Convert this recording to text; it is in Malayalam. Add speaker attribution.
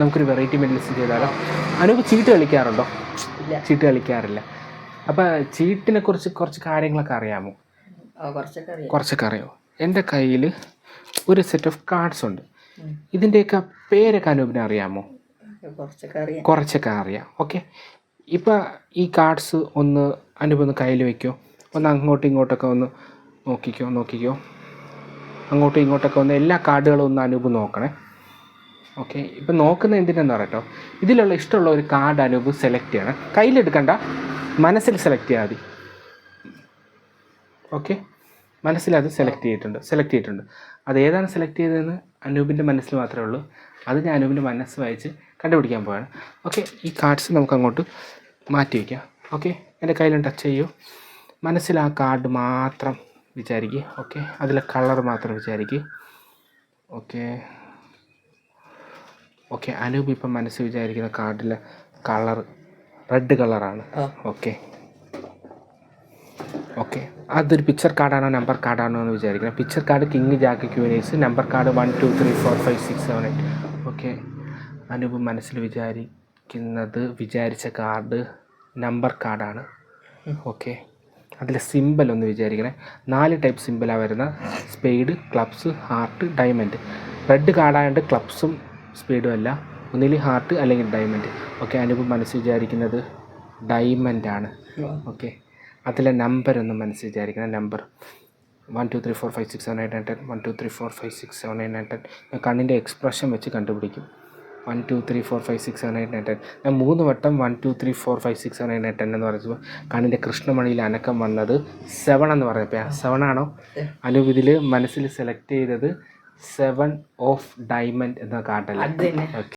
Speaker 1: നമുക്കൊരു വെറൈറ്റി മെഡലിസ്റ്റ് ചെയ്താലോ? അനൂപ് ചീട്ട് കളിക്കാറുണ്ടോ? ചീട്ട് കളിക്കാറില്ല. അപ്പം ചീട്ടിനെ കുറിച്ച് കുറച്ച് കാര്യങ്ങളൊക്കെ അറിയാമോ?
Speaker 2: കുറച്ചൊക്കെ അറിയാം.
Speaker 1: കുറച്ചൊക്കെ അറിയാമോ എന്റെ കയ്യിൽ ഒരു സെറ്റ് ഓഫ് കാർഡ്സ് ഉണ്ട്. ഇതിന്റെയൊക്കെ പേരൊക്കെ അനൂപിനെ അറിയാമോ?
Speaker 2: കുറച്ചൊക്കെ അറിയാം.
Speaker 1: കുറച്ചൊക്കെ അറിയാം. ഓക്കെ. ഇപ്പം ഈ കാർഡ്സ് ഒന്ന് അനൂപ് ഒന്ന് കയ്യിൽ വെക്കോ. ഒന്ന് അങ്ങോട്ടും ഇങ്ങോട്ടൊക്കെ ഒന്ന് നോക്കിക്കോ നോക്കിക്കോ. അങ്ങോട്ടും ഇങ്ങോട്ടൊക്കെ ഒന്ന് എല്ലാ കാർഡുകളും ഒന്ന് അനൂപ് നോക്കണേ. ഓക്കെ ഇപ്പം നോക്കുന്ന എന്തിനാന്ന് പറയട്ടോ? ഇതിലുള്ള ഇഷ്ടമുള്ള ഒരു കാർഡ് അനൂപ് സെലക്ട് ചെയ്യണം. കയ്യിലെടുക്കണ്ട മനസ്സിൽ സെലക്ട് ചെയ്യാൽ മതി. ഓക്കെ മനസ്സിൽ അത് സെലക്ട് ചെയ്തിട്ടുണ്ട് സെലക്ട് ചെയ്തിട്ടുണ്ട്. അത് ഏതാണ് സെലക്ട് ചെയ്തതെന്ന് അനൂപിന്റെ മനസ്സിൽ മാത്രമേ ഉള്ളൂ. അത് ഞാൻ അനൂപിന്റെ മനസ്സ് വായിച്ച് കണ്ടുപിടിക്കാൻ പോവാണ്. ഓക്കെ ഈ കാർഡ്സ് നമുക്ക് അങ്ങോട്ട് മാറ്റി വയ്ക്കാം ഓക്കെ എന്റെ കയ്യിലും ടച്ച് ചെയ്യൂ. മനസ്സിൽ ആ കാർഡ് മാത്രം വിചാരിക്കുക ഓക്കെ അതിലെ കളർ മാത്രം വിചാരിക്കുക ഓക്കെ. ഓക്കെ അനൂപ് ഇപ്പം മനസ്സ് വിചാരിക്കുന്ന കാർഡിലെ കളർ റെഡ് കളറാണ്. ഓക്കെ ഓക്കെ അതൊരു പിക്ചർ കാർഡാണോ നമ്പർ കാർഡാണോ എന്ന് വിചാരിക്കണം. Picture card king jack ക്യൂനേഴ്സ് number card one two three four five six seven eight okay Anoop മനസ്സിൽ വിചാരിക്കുന്നത് വിചാരിച്ച കാർഡ് നമ്പർ കാർഡാണ് ഓക്കെ അതിലെ സിമ്പൽ ഒന്ന് വിചാരിക്കണേ. നാല് ടൈപ്പ് സിമ്പിളാണ് വരുന്ന. Spade clubs heart diamond red കാർഡായതുകൊണ്ട് ക്ലബ്സും സ്പീഡും അല്ല. ഒന്നിൽ ഹാർട്ട് അല്ലെങ്കിൽ ഡയമണ്ട് ഓക്കെ അനൂപ് മനസ്സ് വിചാരിക്കുന്നത് ആണ്. ഓക്കെ അതിലെ നമ്പർ ഒന്ന് മനസ്സിൽ വിചാരിക്കണം. Number one two three four five six seven eight nine ten one two three four five six seven eight nine ten ഞാൻ കണ്ണിന്റെ എക്സ്പ്രഷൻ വെച്ച് കണ്ടുപിടിക്കും. One two three four five six seven eight nine ten ഞാൻ മൂന്ന് വട്ടം one two three four five six seven eight nine ten എന്ന് പറയുമ്പോൾ കണ്ണിന്റെ കൃഷ്ണമണിയിൽ അനക്കം വന്നത് സെവൻ എന്ന് പറഞ്ഞപ്പോൾ സെവൻ ആണോ? അനൂപ് ഇതിൽ മനസ്സിൽ സെലക്ട് ചെയ്തത് സെവൻ ഓഫ് ഡയമണ്ട് എന്ന കാർഡല്ല